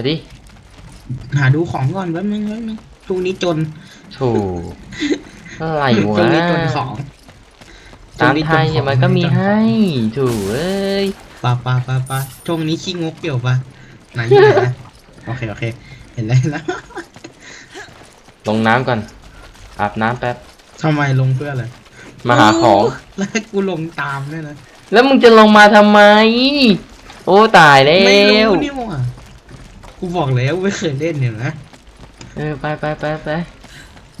มาดิหาดูของก่อนแป๊บนึงแป๊บนึงช่วงนี้จนโถูอะไรช่ววะงนี้จนของตามไทยอย่ามันก็มีให้ถูเอ้ยปะปะปะปะช่วงนี้ขี้งกเกี่ยวปะไหนอยู่ไหนนะโอเคโอเค เห็นแล้วเห็นแล้วลงน้ำก่อนอาบน้ำแป๊บทำไมลงเพื่ออะไรมาหาของโแล้วให้กูลงตามด้วยนะแล้วมึงจะลงมาทำไม โอ้ตายแล้ไม่วรู้นี่หว่า กูบอกแล้วไม่เคยเล่นเนี่ยนะเออไปไปไปไป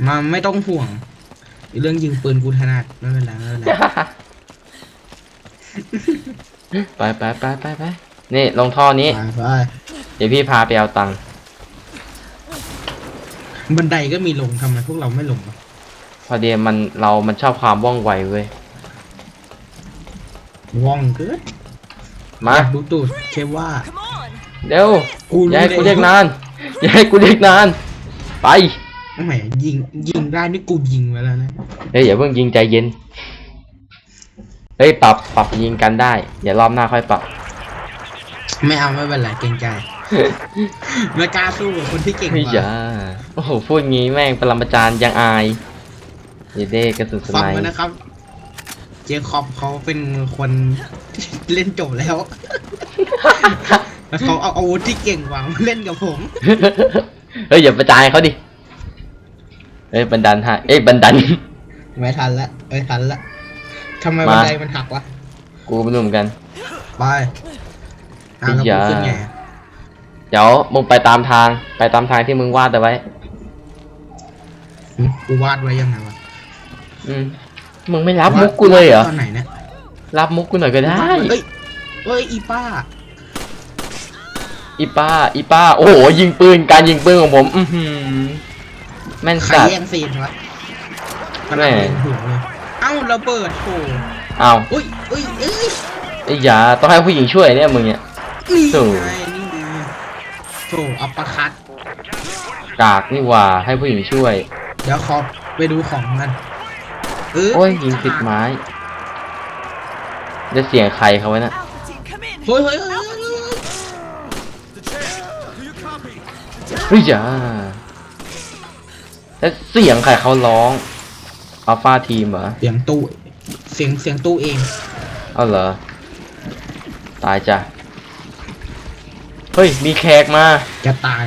มาไม่ต้องห่วง เรื่องยิงปืนกูถนัดไม่เป็นไรไม่เป็นไรไปไปไปไปไปนี่ลงท่อนี้ ไปไปเดี๋ยวพี่พาไปเอาตังค์บันไดก็มีลงทำไมพวกเราไม่ลงวะพอดีมันเรามันชอบความว่องไวเว้ยว่องเกินมาอยากดูตูดเคว่า เร็วกูอย่าให้รู้กูแล้วเรียกนานอย่าให้กูเรียกนาน ไป แหมยิงยิงได้นี่กูยิงไว้แล้วนะเฮ้ยอย่าเพิ่งยิงใจเย็น เฮ้ยปรับปรับยิงกันได้ เดี๋ยวรอบหน้าค่อยปรับ ไม่เอาไม่เป็นไรเกรงใจไม่กล้าสู้กับคนที่เก่งกเฮ้ยอย่าว่าโอ้โหพูดงี้แม่งปรมาจารย์ยังอายเยเด้กระสุนสฟังไนไว้นะครับ เจคอบเขาเป็นคน เล่นจบแล้ว แล้วเขาเอาอาวุธที่เก่งกว่ามาเล่นกับผม เฮ้ยอย่าประจายเขาดิเฮ้ยบันดันฮะเอ้ยบันดัน ไม่ทันละไม่ทันละทำไมมาบันไดมันหักวะ กูไม่รู้เหมือนกัน ไปอะแล้วอย่ากูขึ้นไงอะเดี๋ยวมึงไปตามทาง ไปตามทางที่มึงวาดเอาไว้หึกูวาดไว้ยังไงวะ อืม มึงไม่รับมุกกูเลยเหรอ ตอนไหนเนี่ย รับมุกกูหน่อยก็ได้ เฮ้ย เฮ้ย อีป้า อีป้า อีป้า โอ้โห ยิงปืน การยิงปืนของผม อือหือแม่นใครสัตว์ แย่งซีนวะแม่ กำลังเล็งหัวเลยเอ้าระเบิดโถอ้าวอุ้ยอุ้ยเอ้ยไอ้หยาต้องให้ผู้หญิงช่วยเนี่ยมึงเนี่ย นี่โถ่ ไงนี่ไงโถอัปเปอร์คัตกากนี่หว่าให้ผู้หญิงช่วย เดี๋ยวขอไปดูของกันเออโอ้ยยิงติดไม้จะเสียงใครเขาไว้น่ะ Alpha team, come in. เฮ้ยเฮ้ยเฮ้ย เฮ้ยเฮ้ยหยาแล้วเสียงใครเขาร้องอัลฟาทีมเหรอ เสียงตู้เสียงเสียงตู้เอง เอาเหรอ ตายจ้ะ เฮ้ย มีแขกมา จะตาย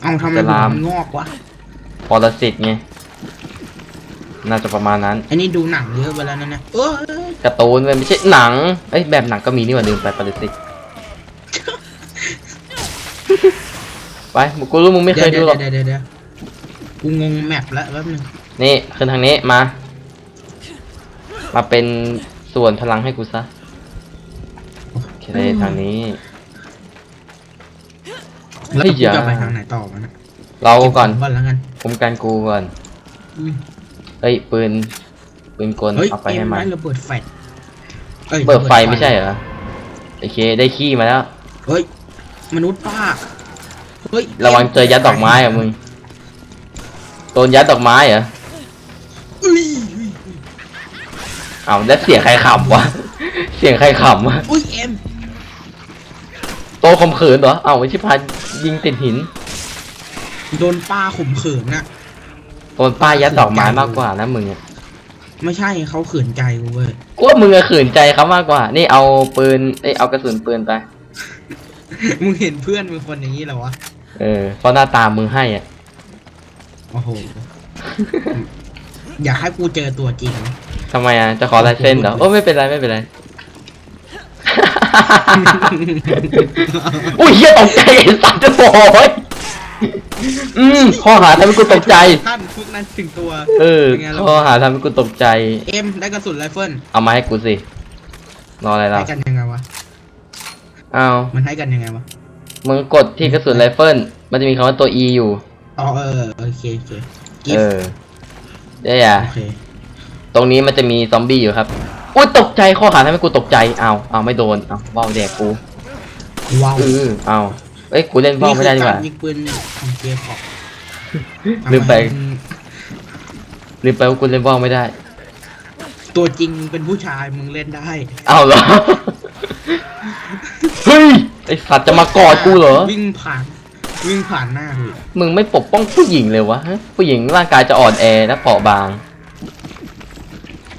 เอ้าทำไมจะหัวลาม มันงอกวะปรสิตไง น่าจะประมาณนั้นอันนี้ดูหนังเยอะไปแล้วนะเนี่ยเอ้ยการ์ตูนมันไม่ใช่หนัง เอ้ยแบบหนังก็มีนี่หว่าลืมไปปรสิต ไปกูรู้มึงไม่เคยดูหรอก เดี๋ยวเดี๋ยวเดี๋ยวกูงงแมปแล้วแป๊บนึงนี่ขึ้นทางนี้มา มาเป็นส่วนพลังให้กูซะโอเคทางนี้ แล้วเฮ้ยกูอย่า จะไปทางไหนต่อวะนะเราก่อนเบขงก่อนแล้วกันคุมกันกูก่อนอุ้ยเอ้ยปืนปืนกลเฮ้ยเอาไปเอ็ให้มมันได้ระเบิดแฟลชอ้ยเปิดไฟไม่ใช่เหรอโอเคได้ขี้มาแล้ว เฮ้ย มนุษย์ป้า เฮ้ยระวังเจอยัดดอกไม้อะมึงโดนยัดดอกไม้เหรออุ้ยเอาแล้วเสียงใครขำวะ เสียงใครขำวะอุ้ยเอ็มโตข่มขืนเหรอเอาไอ้ชิพายยิงติดหินโดนป้าข่มขืนน่ะ โดนป้ายัดดอกไม้มากกว่านะมึงอะไม่ใช่เขาขืนใจกูเว้ยกูว่ามึงอะขืนใจเขามากกว่า นี่เอาปืนเอ้ยเอากระสุนปืนไป มึงเห็นเพื่อนมึงคนอย่างนี้เหรอวะ เออเพราะหน้าตามึงให้อะ โอ้โห อยากให้กูเจอตัวจริง ทำไมอะ จะขอลายเส้นเหรอ โอ้ไม่เป็นไรไม่เป็นไร อุ้ยเฮียตกใจไอ้สัตว์จะโอยอืมข้อหาทำให้กูตกใจ ท่านพวกนั้นถึงตัวเออป็นไงล่ะข้อหาทำให้กูตกใจ เอ็มได้กระสุนไรเฟิลเอามาให้กูสิ รออะไรเราให้กันยังไงวะ เอามันให้กันยังไงวะ มึงกดที่กระสุนไรเฟิลมันจะมีคำว่าตัว E อยู่ อ๋อเออโอเคโอเคกิเอฟอได้อะโอเคตรงนี้มันจะมีซอมบี้อยู่ครับอุ้ยตกใจข้อหาทำให้กูตกใจเอาเอาไม่โดนเอาว่าวแดกกูว้าวเออเอาเอ้ยกูเล่นว่าวไม่ได้ดีกว่า นี่คือรยิงปืนของเจคอบลืมไปทำมลืมไปว่ากูเล่นว่าวไม่ได้ ตัวจริงเป็นผู้ชายมึงเล่นได้ เอาเหรอ เฮ้ย ไอสัตว์จะมากอดกูเหรอ วิ่งผ่าน วิ่งผ่านหน้ากูมึงไม่ปกป้องผู้หญิงเลยวะฮะผู้หญิงร่างกายจะอ่อนแอและเปราะบาง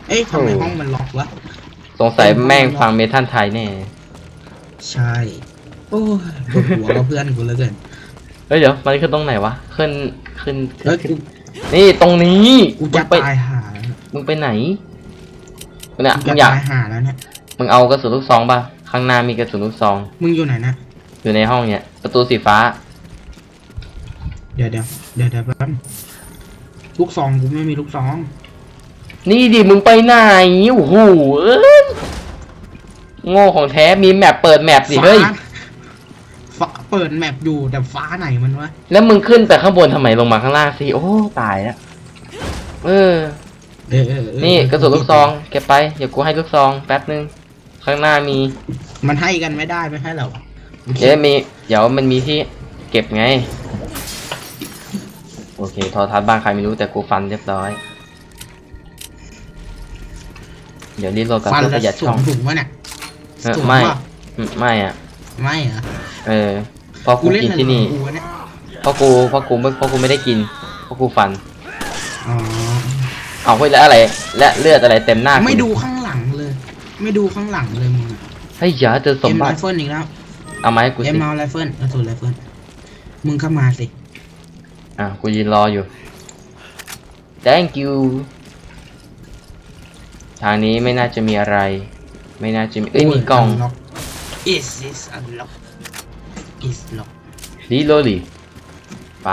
เอ้ยทำไมโอ้ห้องมันล็อกวะ สงสัยแม่งฟังเมทัลไทยแน่ ใช่ โอ้ยปวดหัวกับเพื่อนกูเหลือเกินเฮ้ยเดี๋ยวมันขึ้นตรงไหนวะ ขึ้นขึ้นเฮ้ยกูนี่ตรงนี้กูมึจะงไปตายหาแล้วมึงไปไหนมึงเนี่ยกูมึจะงอยากตายหาแล้วเนี่ยมึงเอากระสุนลูกซองป่ะ ข้างหน้ามีกระสุนลูกซอง มึงอยู่ไหนนะ อยู่ในห้องเนี่ย ประตูสีฟ้า เดี๋ยวเดี๋ยวเดี๋ยวเดี๋ยวแป๊บลูกซองกูไม่มีลูกซองนี่ดิมึงไปไหนโอ้โหเอ้ยโง่ของแท้มีแมปเปิดแมปสิเฮ้ย ฟ้าเปิดแมปอยู่แต่ฟ้าไหนมันวะแล้วมึงขึ้นแต่ข้างบนทำไมลงมาข้างล่างสิโอ้ตายแล้วเออ เออเออเออนี่กระสุนลูกซองเก็บไป เดี๋ยวกูให้ลูกซองแป๊บนึง ข้างหน้ามีมันให้กันไม่ได้ไม่ใช่เหรอเดี๋ยวมีเดี๋ยวมันมีที่เก็บไง โอเคโทอทัศน์บ้างใครไม่รู้แต่กูฟันเรียบร้อย เดี๋ยวรีโหลดกันฟันเพื่อปแล้วระหยัดสวช่อมงถุงวะเนี่ยเออสวมไม่ปะอืมไม่อะ ไม่เหรอเออเพราะกูกูเล่นกินอะไรที่นี่ของกูวะเนี่ยเพราะกูเพราะกูไม่เพราะกูไม่ได้กินเพราะกูฟัน อ๋อเอาเฮ้ยแล้วอะไร และเลือดอะไรเต็มหน้ากูไม่ดูข้างหลังเลย ไม่ดูข้างหลังเลยมึงอะเฮ้ยอย่าเจอสมเอ็มบัไรติเฟิลอีกแล้วเอามาให้กูเอ็สิมเอาไรเฟิลเอาสูตรไรเฟิลมึงเข้ามาสิอะกูยืนรออยู่ thank you ทางนี้ไม่น่าจะมีอะไร ไม่น่าจะมีเอ้ยมีกล่อง Unlock is this unlock is lock ดีโลลี่ไป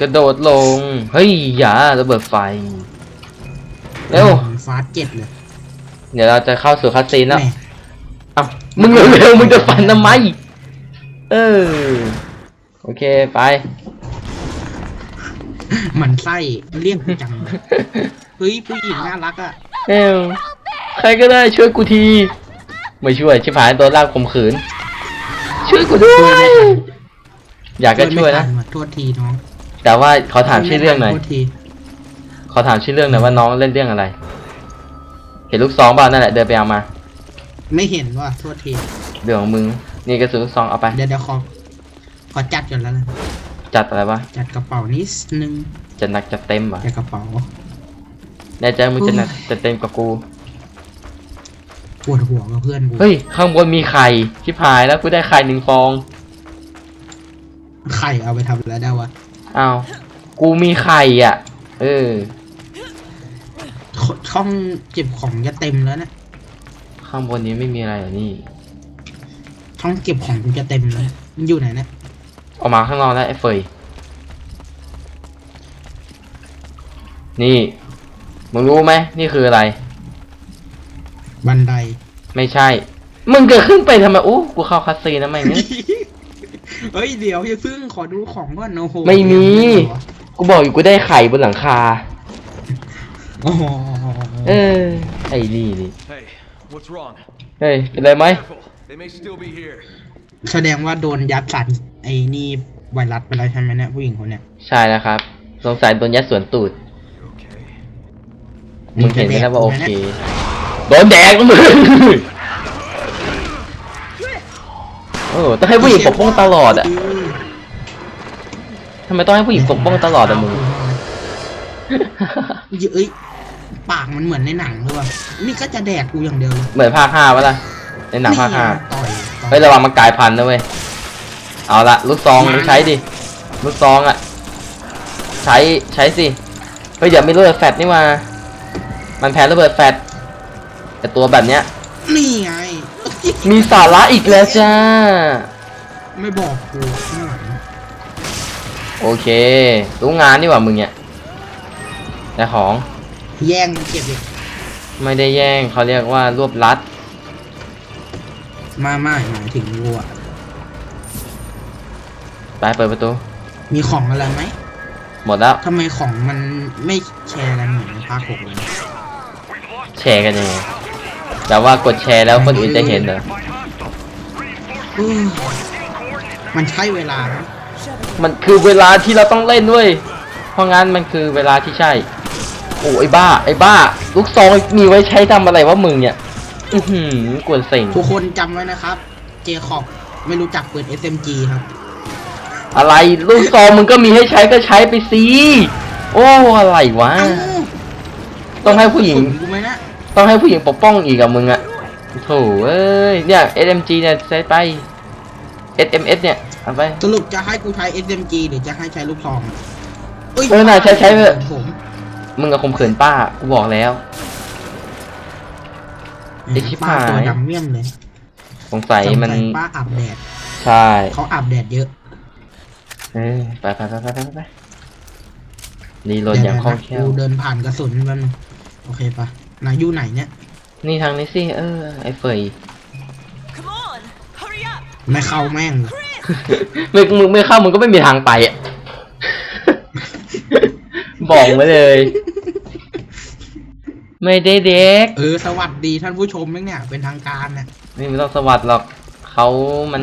กระโดดลง เฮ้ย อย่าระเบิดไฟ เร็ว ฟาสเจ็ดเลยเดี๋ยวเราจะเข้าสู่คัสซีนแล้วแหม่เอ้ามึงเร็วๆมึงจะฟันทำไมเออโอเคไป หมันไส้เลี่ยงกูจังเลยเฮ้ยผู้หญิงน่ารักอะเอวใครก็ได้ช่วยกูที ไม่ช่วยชิบหายตัวลากข่มขืน ช่วยกูด้วช่วยไม่ยทันอยากก็ช่วยนะ ไม่ทัว่โทษทีน้องแต่ว่าขอถามชื่อเรื่องหน่อย โทษทีขอถามชื่อเรื่องหน่อยว่าน้องเล่นเรื่องอะไร เห็นลูกซองบ้างนั่นแหละเดินไปเอามา ไม่เห็นว่าโทษทีเรื่องของมึงนี่กระสุนลูกซองเอาไป เดี๋ยวเดี๋ยวขอขอจัดก่อนแล้วนะจัดอะไรวะจัดกระเป๋านิดนึงจะหนักจะเต็มวะจัดกระเป๋าแน่ใจมึงจะหนักจะเต็มกับกูปวดหัวกับเพื่อนกูเฮ้ยข้างบนมีไข่ชิบหายแล้วกูได้ไข่หนึ่งฟองไข่เอาไปทำอะไรได้วะอ้าวกูมีไข่อะ เออ ชช่องเก็บของจะเต็มแล้วนะข้างบนนี้ไม่มีอะไรเหรอนี่ช่องเก็บของกูจะเต็มแล้วมันอยู่ไหนนะออกมาข้างนอกแล้วไอ้เฟยนี่มึงรู้ไหมนี่คืออะไร บันไดไม่ใช่ มึงเกิดขึ้นไปทำไมอู้กูเข้าคัสซีนนะไม่งเนี่ยเฮ้ยเดี๋ยวอย่าเพิ่งขอดูของก่อนโอ้โหไม่มียังเหรอกูบอกอยู่กูได้ไข่บนหลังคาโอ้โห เออไอ้นี่นี่ Hey, what's wrong? เฮ้ยเป็นไรไหม Careful, they may still be here. แสดงว่าโดนยัดสารไอ้นี่ไวรัสไปแล้วใช่ไหมเนี่ยผู้หญิงคนเนี้ยใช่แล้วครับ สงสัยโดนยัดสวนตูด Okay. มึงเห็นไหมจะแดกครับว่าโอกูไหมเคเนี่ยโดนแดกแล้วมึงโอ้ต้องให้ผู้หญิงปกป้องตลอดอะทำไมต้องให้ผู้หญิงปกป้องตลอดอะมึงเอ้ย ปากมันเหมือนในหนังเลยว่ะนี่ก็จะแดกกูอย่างเดียวเลยเหมือนภาคห้าปะล่ะในหนังภาคห้าต่อยต่อยเฮ้ยระวังมันกลายพันธุ์นะเว้ยเอาละลูกซองมึงใช้ดิลูกซองอะ ใช้ใช้สิเฮ้ยเดี๋ยวมีระเบิดแฟลชนี่มามันแพ้ระเบิดแฟลชแต่ตัวแบบเนี้ยนี่ไงมีสาระอีกแล้วจ้า ไม่บอกกูข้างหลังโอเค รู้งานนี่หว่ามึงเนี่ยแต่ของ แย่งเก็บอีกไม่ได้แย่งเขาเรียกว่ารวบรัด มาไม่หมายถึงกูอะไปเปิดประตู มีของอะไรไหมหมดแล้วทำไมของมันไม่แชร์กันเหมือนในภาคหกเลยแชร์กันยังไงแต่ว่ากดแชร์แล้วคนอื่นจะเห็นเหรออืมมันใช่เวลาไหมมันคือเวลาที่เราต้องเล่นด้วย เพราะงั้นมันคือเวลาที่ใช่ โอ้ไอ้บ้า ไอ้บ้า ลูกซองมีไว้ใช้ทำอะไรวะมึงเนี่ย อือหือกวนเสิงทุกคนจำไว้นะครับ เจคอบไม่รู้จักปืน SMG ครับ อะไรลูกซองมึงก็มีให้ใช้ก็ใช้ไปสิโอ้อะไรวะเอ้าต้องให้ผู้หญิงสนกูไหมนะต้องให้ผู้หญิงปกป้องอีกกับมึงอะโถเอ้ยเนี่ย SMG เนี่ยใช้ไป SMS เนี่ยเอาไป สรุปจะให้กูใช้ SMG หรือจะให้ใช้ลูกซองเอ้ยเออน่ะใช้ใช้ไปเถอะ ผม มึงกับข่มขืนป้า กูบอกแล้ว ไอ้ชิบป้าหายตัวดำเมี่ยมเลยสงสัยมัน สงสัยป้าอาบแดดใช่เขาอาบแดดเยอะ เออไปไปไปไปไปไปรีโหลดอย่างคล่องแคล่วกูเดินผ่านกระสุนแป๊บนึงโอเคปะนายอยู่ไหนเนี่ยนี่ทางนี้สิ เออ ไอ้เฟย Come on, hurry up, ไม่เข้าแม่ง Chris. ไม่มึงไม่เข้ามึงก็ไม่มีทางไปอะ บอกไว้เลย ไม่ได้เด็ก เออสวัสดีท่านผู้ชมแม่งเนี่ย เป็นทางการเนี่ยนี่ไม่ต้องสวัสดหรอกเขามัน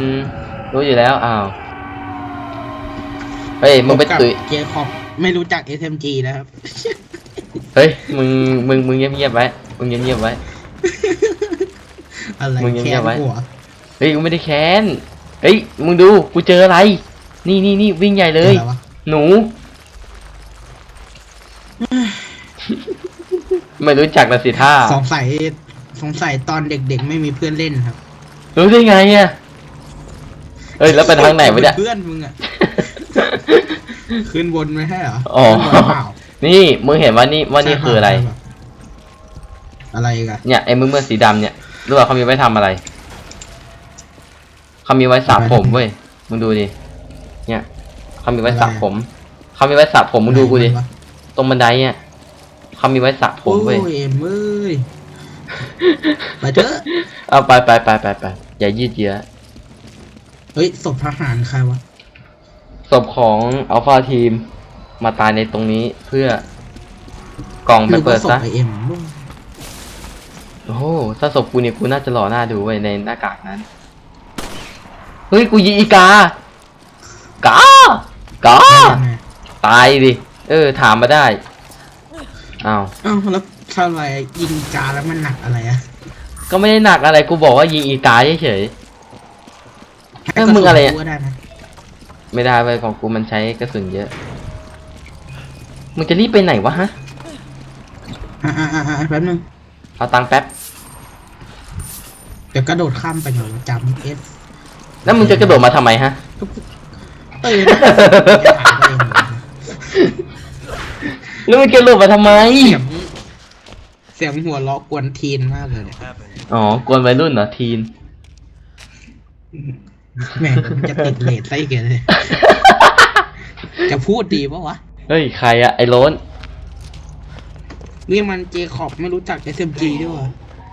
รู้อยู่แล้วอ้าวเฮ้ยมึงไปพบกับตุยเจคอบไม่รู้จัก SMG นะครับ เฮ้ยมึงมึงมึงเงียบๆไว้มึงเงียบๆไว้ อะไรมึงเงีแค่ยบๆไว้ หัวเฮ้ยกูไม่ได้แค้นเฮ้ยมึงดูกูเจออะไร นี่นี่นี่วิ่งใหญ่เลย อะไรวะหนู ไม่รู้จักนะสิท่าสงสัยสงสัยตอนเด็กๆ ไม่มีเพื่อนเล่นครับ รู้ได้ไงอะเฮ้ยแล้วไปทางไหนวะเนี่ยเพื่อนมึงอะขึ้นบนไม่ใช่เหรออ๋อขึ้นบนเปล่านี่มึงเห็นว่านี่ว่านี่คืออะไรใช่เปล่าอะไรกันเนี่ยไอ้มือเมื่อสีดำเนี่ยรู้ว่าเขามีไว้ทำอะไรเขามีไว้สระผมเว้ยมึงดูดิเนี่ยเขามีไว้สระผมเขามีไว้สระผมมึงดูกูดิตรงบันไดเนี่ย เขามีไว้สระผมเว้ยโอ้ยเอ็มเอ้ยไปเถอะเอาไปไปไปไปไปอย่ายืดเยื้อเฮ้ยศพทหารใครวะศพของอัลฟาทีมมาตายในตรงนี้เพื่อกล่องไปนึกเปิว่าดศพซะไอเอ็มลูกโอ้โหถ้าศพกูเนี่ยกูน่าจะหล่อหน้าดูไว้ยในหน้ากากนั้น เฮ้ย กูยิงอีกา กา กาแม่ตายดิ เออ ถามมาได้ อ้าวเอ้าแล้วทำไมยิงกาแล้วมันหนักอะไรอะก็ไม่ได้หนักอะไรกูบอกว่ายิงอีกาเฉยเอ้ยมึงอะไรอะให้กสุนกูก็ได้นะๆไม่ได้ไปของกูมันใช้กระสุนเยอะมึงจะรีบไปไหนวะฮะอ่าอ่าอ่าอ่าแป๊บนึงเอาตังค์แป๊บเดี๋ยวกระโดดข้ามไปหน่อยจำเอสแล้วมึงจะกระโดดมาทำไมฮะ เออนะจะถามตัวเองเหรอ แล้วมึงจะกระโดดมาทำไม เสียงเสียงหัวเราะกวนทีนมากเลยเนี่ย Happened. อ๋อกวนวัยรุ่นเหรอทีนแม่งมันจะติดเลทไส้เกลเลยจะพูดดีปะวะ เฮ้ย ใครอะไอ้โล้นนี่มันเจคอบไม่รู้จัก SMG ด้วยวะ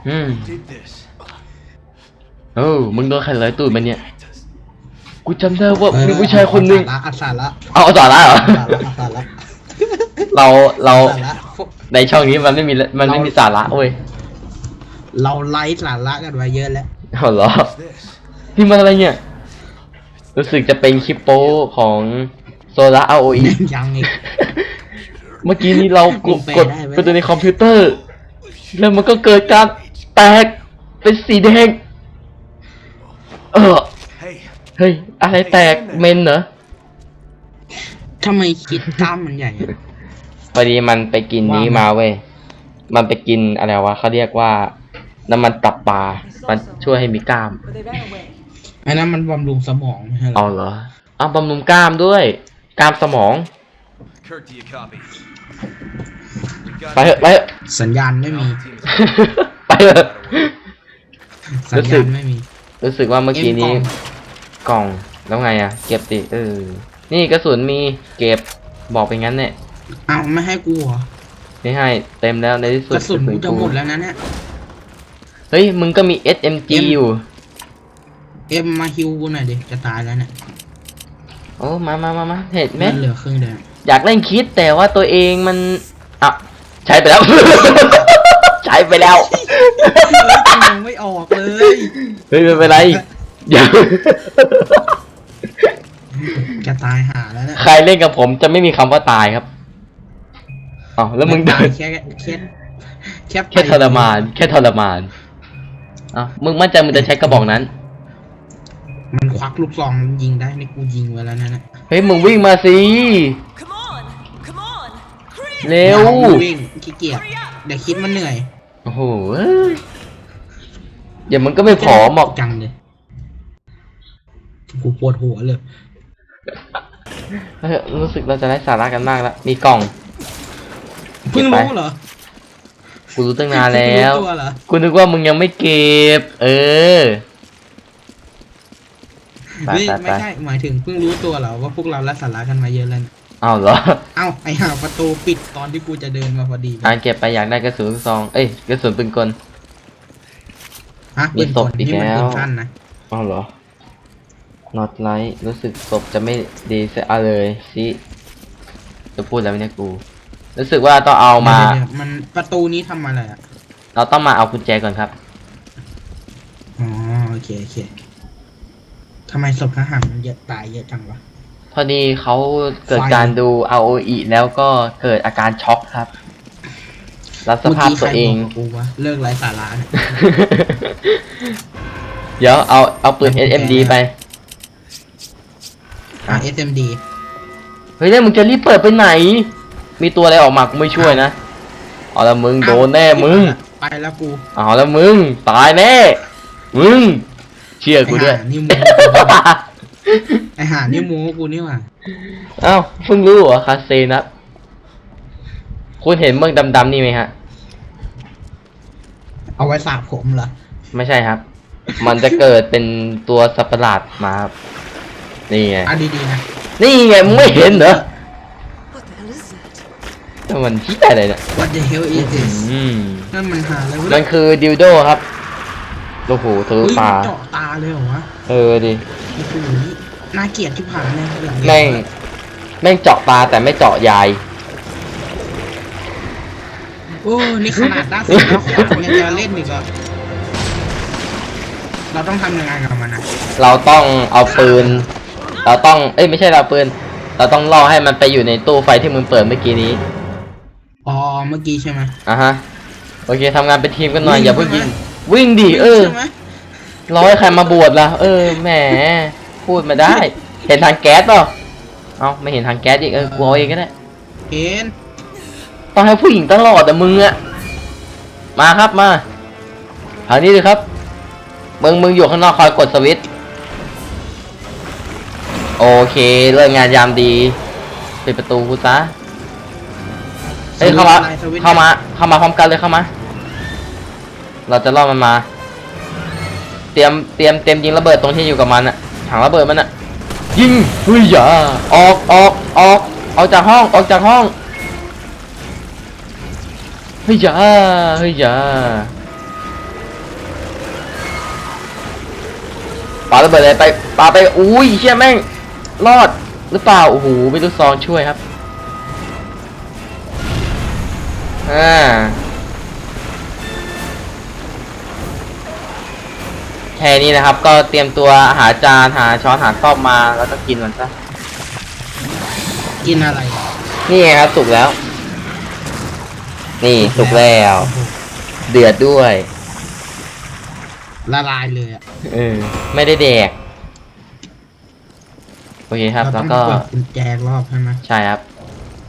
อืม Did this. โอ้มึงโดนใครเลยตูดมันเนี่ย กูจำได้ว่ามีผู้ชายคนหนึ่งอัดสาระเอาเอาต่อละเหรออัดสาระอัดสาระ เราเราอัดสาระในช่องนี้มันไม่มีมันไม่มีสาระเว้ยเราไลฟ์สาระกันไว้เยอะแล้วเอาเหรอ What's this? นี่มันอะไรเนี่ย รู้สึกจะเป็นคลิปโป้ของโซล่า ROE ยังอีกเมื่อกี้นี้เรากดมึงแปลกดได้ไหมไปดูในคอมพิวเตอร์ แล้วมันก็เกิดการแตกเป็นสีแดงเออ Hey, เฮ้ย อะไรแตกเมนเหรอทำไมคิดกล้ามมันใหญ่อะ พอดีมันไปกินนี้ว่ามามาเว้ย มันไปกินอะไรวะเขาเรียกว่าน้ำมันตับปลา มันช่วยให้มีกล้าม But they ran away. อันนั้นมันบำรุงสมองไม่ใช่เหรเอาอเหรอเอาบำรุงกล้ามด้วย กล้ามสมอง Kirk, do you copy? We've got ไปเถอะไปเถอะ สัญญาณไม่มี Alpha team is ไปเถอะ สัญญาณไม่มี รู้สึกว่าเมื่อกี้นี้ เอ็มกล่องแล้วไงอะเก็บดิเออ นี่กระสุนมีเก็บบอกไปงั้นเนี่ย อ้าวไม่ให้กูเหรอไม่ให้เต็มแล้วในที่สุดกระสุนกูจะหมดแล้วนะเนี่ยเฮ้ยมึงก็มี SMG เอ็มอยู่เอ็มมาฮิวกูหน่อยดิจะตายแล้วเนี่ยโอ้มามามามาเห็นไหมมันเหลือครึ่งเดียวอยากเล่นคิดแต่ว่าตัวเองมันอะใช้ไปแล้ว ใช้ไปแล้วยังไม่ออกเลยเฮ้ยไม่เป็นไรอย่าจะตายหาแล้วเนี่ยใครเล่นกับผมจะไม่มีคำว่าตายครับ อ๋อแล้วมึงเดินแค่แค่แค่ไปแค่ทรมาน แค่ทรมานอ้าวมึงมั่นใจมึงจะใช้กระบอกนั้น มันควักลูกซองยิงได้นี่กูยิงไว้แล้วนะนะเฮ้ยมึงวิ่งมาสิ Come on! Come on! Hurry! เร็วดี๋ยกูวิ่งขี้เกียจเดี๋ยวคิดมันเหนื่อย โอ้โหเอ้ยเดี๋ยวมึงก็ไม่ผอมหรอกจังเลยกูปวดหัวเลยเฮ้ยรู้สึกเราจะได้สาระกันมากแล้ว มีกล่อง เพิ่งรู้เหรอ กูรู้ตั้งนานแล้วเพิ่งรู้ตัวเหรอกูนึกว่ามึงยังไม่เก็บ เออ ไปไม่ไปไม่ไปใช่หมายถึงเพิ่งรู้ตัวเหรอว่าพวกเราละสาระกันมาเยอะแล้วนะอ้าวเหรอ เอ้าไอห่าประตูปิดตอนที่กูจะเดินมาพอดีอ่านเก็บไปอยากได้กระสุนลูกซอง เอ้ยกระสุนปืนกล ฮะมีปืนศกพลอีกนี่มันแล้วปืนสั้นนะอ้าวเหรอ not light รู้สึกศพจะไม่ดีเสียเอาเลยสิจะพูดแล้วเนี่ยกู รู้สึกว่าต้องเอามาเดี๋ยวๆมันประตูนี้ทำอะไรอะ เราต้องมาเอากุญแจก่อนครับ อ๋อโอเคโอเคทำไมศพทหารมันเยอะตายเยอะจังวะ พอดีเขาเกิดไฟการดู ROE แล้วก็เกิดอาการช็อกครับ รับสภาพตัวเอง มื่กี้ใครบกกับกูว่าเลิกไร้สาระเนี่ย เดี๋ยวเอาเอาปืน SMD ไป อะ SMD เฮ้ยเนี่ยมึงจะรีบเปิดไปไหน มีตัวอะไรออกมากูไม่ช่วยนะเอาละมึงโดนแน่มึงไปแล้วกูเอาละมึงตายแน่มึงเชื่อกูด้วยไอ้ห่านี่โมไอหานี่โมกูนี่หว่าเอ้าเพิ่งรู้เหรอคาเซนับคุณเห็นเมืองดำๆนี่ไหมฮะเอาไว้สาบผมเหรอไม่ใช่ครับ มันจะเกิดเป็นตัวสัตว์ประหลาดมาครับนี่ไงอะดีๆนะนี่ไงมึงไม่เห็นเหรอ แต่มันที่อะไรเนี่ย What the hell is this อืมนั่นมันหาอะไรวะมันคือดิวโดครับโอ้โหทะลุเฮ้ยปลามันเจาะตาเลยเหรอวะเออดิโอ้โหน่าเกลียดที่ผ่านเลยอย่างเดียวแม่งแม่งเจาะตาแต่ไม่เจาะยาย โอ้นี่ขนาดด้านสิบแล้วขวานยังจะเล่นอีกเหรอเราต้องทำยังไงกับมันอะเราต้องเอาปืน เราต้อง เอ้ยไม่ใช่เราปืน เราต้องล่อให้มันไปอยู่ในตู้ไฟที่มึงเปิดเมื่อกี้นี้อ๋อ เมื่อกี้ใช่ไหมอะฮะโอเคทำงานเป็นทีมกันหน่อยวิ่งอย่าเพิ่งใช่ยิไหมงวิ่งดิเออใช่ไหมรอให้ใครมาบวชล่ะเออแหมพูดมาได้ เห็นทางแก๊สเปล่าเอ้าไม่เห็นทางแก๊สอีกเออกูเอาเองก็ได้เห็นต้องให้ผู้หญิงตลอดแต่มึงอะมาครับมาทางนี้เลยครับมึงมึงอยู่ข้างนอกคอยกดสวิตช์โอเคเรื่องงานยามดีปิดประตูกูซะ เฮ้ยเข้ามาสวิตช์เข้ามาเข้ามาพร้อมกันเลยเข้ามา เราจะล่อมันมา เตรียมเตรียมเตรียมยิงระเบิดตรงที่อยู่กับมันอะถังระเบิดมันอะยิงเฮ้ยอย่าออกออกออกออกจากห้องออกจากห้องเฮ้ยจ้าเฮ้ยจ้าปาระเบิดเลยไปปาไปอุ้ยเชี่ยแม่งรอดหรือเปล่าโอ้โหไม่ลูกซองช่วยครับ อ่าแค่นี้นะครับ ก็เตรียมตัวหาจานหาช้อนหาซ่อมมาแล้วก็กินมันซะกินอะไรอะนี่ไงครับสุกแล้ว นี่สุกแล้วโอ้โหเดือดด้วยละลายเลยอะเออไม่ได้แดกโอเคครับเราแล้ต้วองก็เปิดกุญแจรอบใช่ไหมใช่ครับ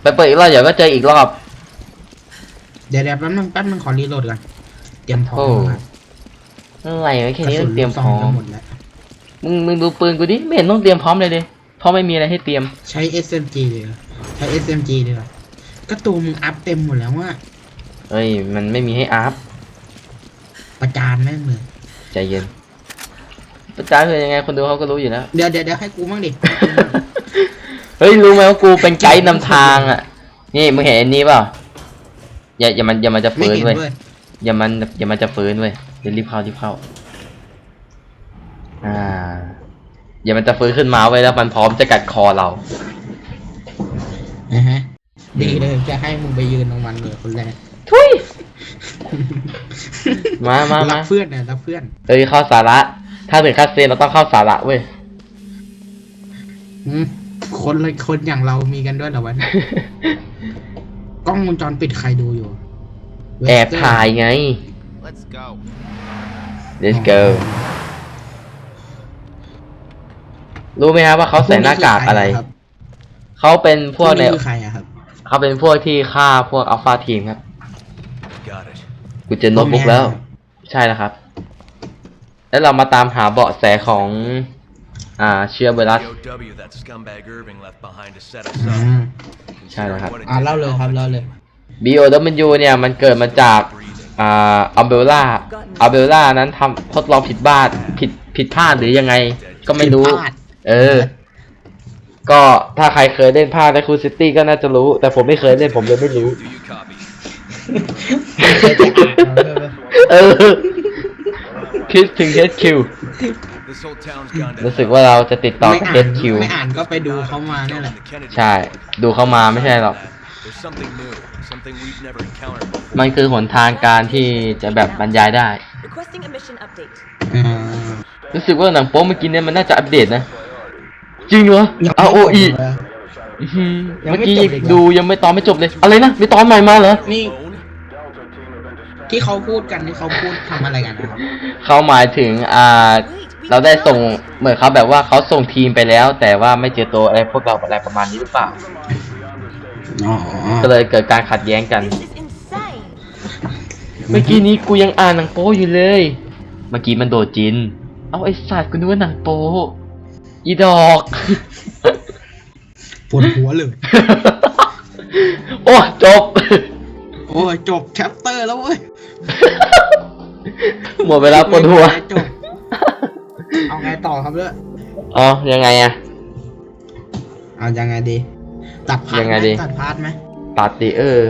ไปเปิดอีกรอบเดี๋ยวก็เจออีกรอบ เดี๋ยวเดี๋ยวแป๊บนึงแป๊บนึงขอรีโหลดก่อนเตรียมพร้อโอ้มก่อนอะไรวะแค่นี้กต้ระองสุนเตรียมพร้อลูกซงมจะหมดแล้วมึงมึงดูปืนกูดิไม่เห็นต้องเตรียมพร้อมเลยดิเพราะไม่มีอะไรให้เตรียม ใช้ SMG เลยเหรอใช้ SMG ดีกว่าก็ตัวมึงอัพเต็มหมดแล้วว่าเอ้ยมันไม่มีให้อัพประจานแม่งเลยใจเย็นประจานคือยังไงคนดูเขาก็รู้อยู่แล้ว เดี๋ยวเดี๋ยวเดี๋ยวให้กูบ้างดิ เฮ้ยรู้ไหมว่ากูเป็นไกด์นำทางอะ นี่มึงเห็นอันนี้เปล่า อย่าอย่ามันอย่ามันจะไม่ฟื้นเห็นเว้ยด้วยอย่ามันอย่ามันจะฟื้นเว้ยเดี๋ยวรีบเข้ารีบเข้า อ่า อย่ามันจะฟื้นขึ้นมาไว้ยแล้วมันพร้อมจะกัดคอเรา นะฮะดีเลยจะให้มึงไปยืนตรงมันเลยคนแรกทุย มามามา รักเพื่อนนะรักเพื่อนเอ้ยเข้าสาระ ถ้าถึงคัสเซนเราต้องเข้าสาระเว้ย อืมคนละคนอย่างเรามีกันด้วยเหรอวะเนี่ย กล้องวงจรปิดใครดูอยู่ แอบถ่ายไง Let's go. let's go รู้ไหมครับว่าเขาใส่หน้ากากอะไรครับเขาเป็นพพววกกในนี้คือใครอะครับ เขาเป็นพวกที่ฆ่าพวกอัลฟาทีมครับ Got it. กูเจอโน้ตบุ๊กแล้ว ใช่แล้วครับ แล้วเรามาตามหาเบาะแสของ อ่าเชื้อไวรัส POW that scumbag Irving left behind to set us อื up. ม Considering ครับ what it อ่า did เล่า to เลยครับ Alpha เล่าเลย BOW เนี่ยมันเกิดมาจากอ่าอัลเบลล่าอัลเบลล่านั้นทำทดลองผิดบ้านผิดผิดพลาดหรือยังไง ก็ไม่รู้ ผิดพลาด เออ ก็ถ้าใครเคยเล่นภาคในคูซิตี้ก็น่าจะรู้ แต่ผมไม่เคยเล่นผมเลยไม่รู้ Do you copy? เออคิดถึง HQ This whole town's gone to รู้สึก hell. ว่าเราจะติดต่อไม่กับอ่าน HQ ไม่อ่านก็ไปดูเขามาเนี่ยแหละ The Kennedy ใช่ ดูเข้ามาไม่ใช่หรอก There's something new, something we've never encountered before. มันคือหนทางการที่จะแบบบรรยายได้ Requesting a mission update. อ่ารู้สึกว่าหนังโป๊เมื่อกี้เนี่ยมันน่าจะอัปเดตนะ จริงเหรอยังเอาไม่โอจบอีเลยยังไม่เมื่อกี้จบอีกเหรอดูยังไม่ตอนไม่จบเลย อะไรนะ มีตอนใหม่มาเหรอ นี่ Alone? ที่เขาพูดกันที่เขาพูดทำอะไรกันนะครับ เขาหมายถึงอ่า เราได้ส่งเหมือนเขาแบบว่าเขาส่งทีมไปแล้ว แต่ว่าไม่เจอตัวอะไรพวกเราอะไรประมาณนี้หรือเปล่า อ๋อก็เลยเกิดการขัดแย้งกัน This is insane. เมื่อกี้นี้กูยังอ่านหนังโป๊อยู่เลย เมื่อกี้มันโดดจิน เอาไอ้สัตว์กูนึกว่าหนังโป๊อีดอกปวดหัวเลย โอ้จบ โอ้ยจบแชปเตอร์แล้วเว้ย หมดเวลาปวดหัวจบ เอาไงต่อครับเนี่ยอ๋อยังไงอะเอายังไงดี ตัดพาร์ทยังไหไงมดี ตัดพาร์ทไหมตัดดิเออ